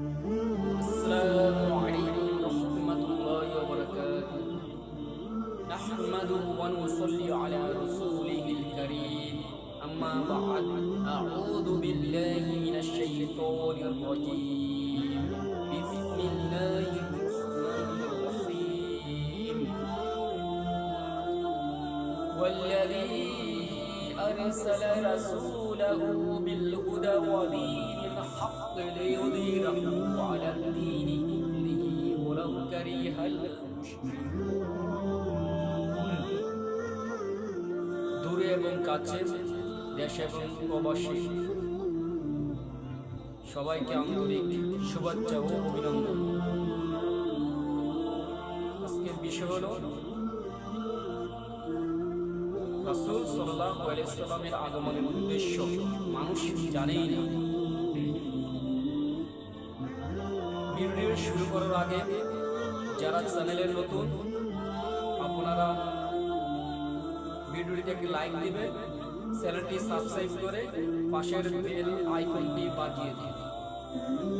السلام عليكم ورحمة الله وبركاته نحمده ونصلي على رسوله الكريم أما بعد أعوذ بالله من الشيطان الرجيم. بسم الله الرحمن الرحيم. والذي أرسل رسوله بالهدى ودين الحق ليظهره على الدين كله ولو كره المشركون দূরে এবং কাছে দেশ এবং প্রবাসী সবাইকে আন্তরিক শুভেচ্ছা ও অভিনন্দন আজকের বিষয় হলো রাসূল সাল্লাল্লাহু আলাইহি সাল্লামের আগমনের উদ্দেশ্য মানুষ জানেই না শুরু করার আগে যারা চ্যানেলের নতুন, আপনারা ভিডিওটিতে একটি লাইক দিবে, চ্যানেলটি সাবস্ক্রাইব করে পাশের বেল আইকনটি বাজিয়ে দিন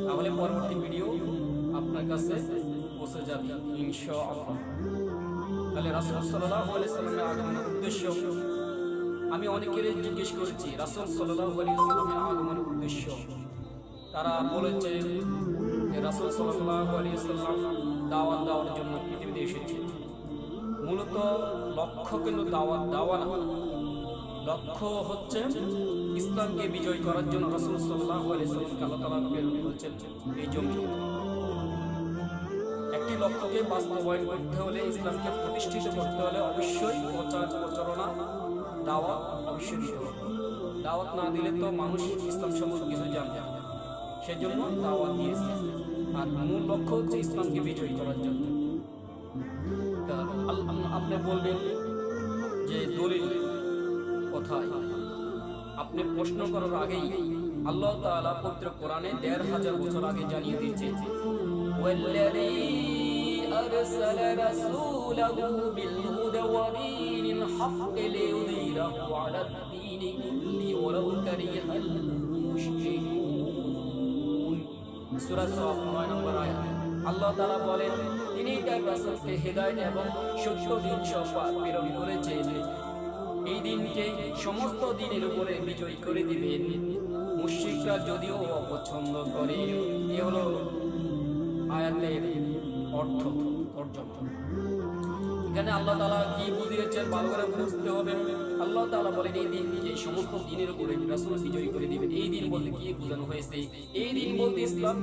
তাহলে পরবর্তী ভিডিও আপনার কাছে পৌঁছে যাবে, ইনশাআল্লাহ। তাহলে রাসূল সাল্লামের আগমনের উদ্দেশ্য, আমি অনেকের জিজ্ঞেস করেছি, রাসূল সাল্লাল্লাহু আলাইহি সাল্লামের আগমনের উদ্দেশ্য। তারা বলেছে রাসূল সাল্লাম দাওয়াত দেওয়ার জন্য পৃথিবীতে এসেছেন মূলত লক্ষ্য কিন্তু দাওয়াত দেওয়া না। লক্ষ্য হচ্ছে ইসলামকে বিজয় করার জন্য রাসূল সাল্লাল্লাহু আলাইহি সাল্লামকে আল্লাহ করেছেন এই জমি একটি লক্ষ্যকে বাস্তবায়ন করতে হলে, ইসলামকে প্রতিষ্ঠিত করতে হলে অবশ্যই প্রচার প্রচারণা, দাওয়াত অবশ্যই দাওয়াত না দিলে তো মানুষ ইসলাম সম্পর্কে কিছু জানবে না। সেজন্য দাওয়াত দিয়েছে আর মূল লক্ষ্য হচ্ছে ইসলামকে বিজয়ী করার জন্য তা আল- আম- আপনি বলবেন যে দলিল কোথায় আপনি প্রশ্ন করার আগেই আল্লাহ তাআলা পবিত্র কোরআনে দেড় হাজার বছর আগে জানিয়ে দিয়েছে والذي أرسل رسوله بالهدى ودين الحق ليظهره على الدين كله ولو كره সূরা সফ 9 নম্বর আয়াত। আল্লাহ তাআলা বলেন, তিনি তার রাসূলকে হেদায়েত এবং সত্য দিন সফা প্রেরণ করেছেন এই দিনকে সমস্ত দিনের উপরে বিজয়ী করে দিবেন। মুশরিকরা যদিও অপছন্দ করে, এ হলো আয়াতের অর্থ তর্জমা এখানে আল্লাহ তাআলা কি বুঝিয়েছেন ভালো করে বুঝতে হবে। আল্লাহ তাআলা বলেন, এই দিন যে সমস্ত দিনের উপরে রাসূল বিজয়ী করে দিবেন। এই দিন বলতে কি বোঝানো হয়েছে? এই দিন বলতে ইসলাম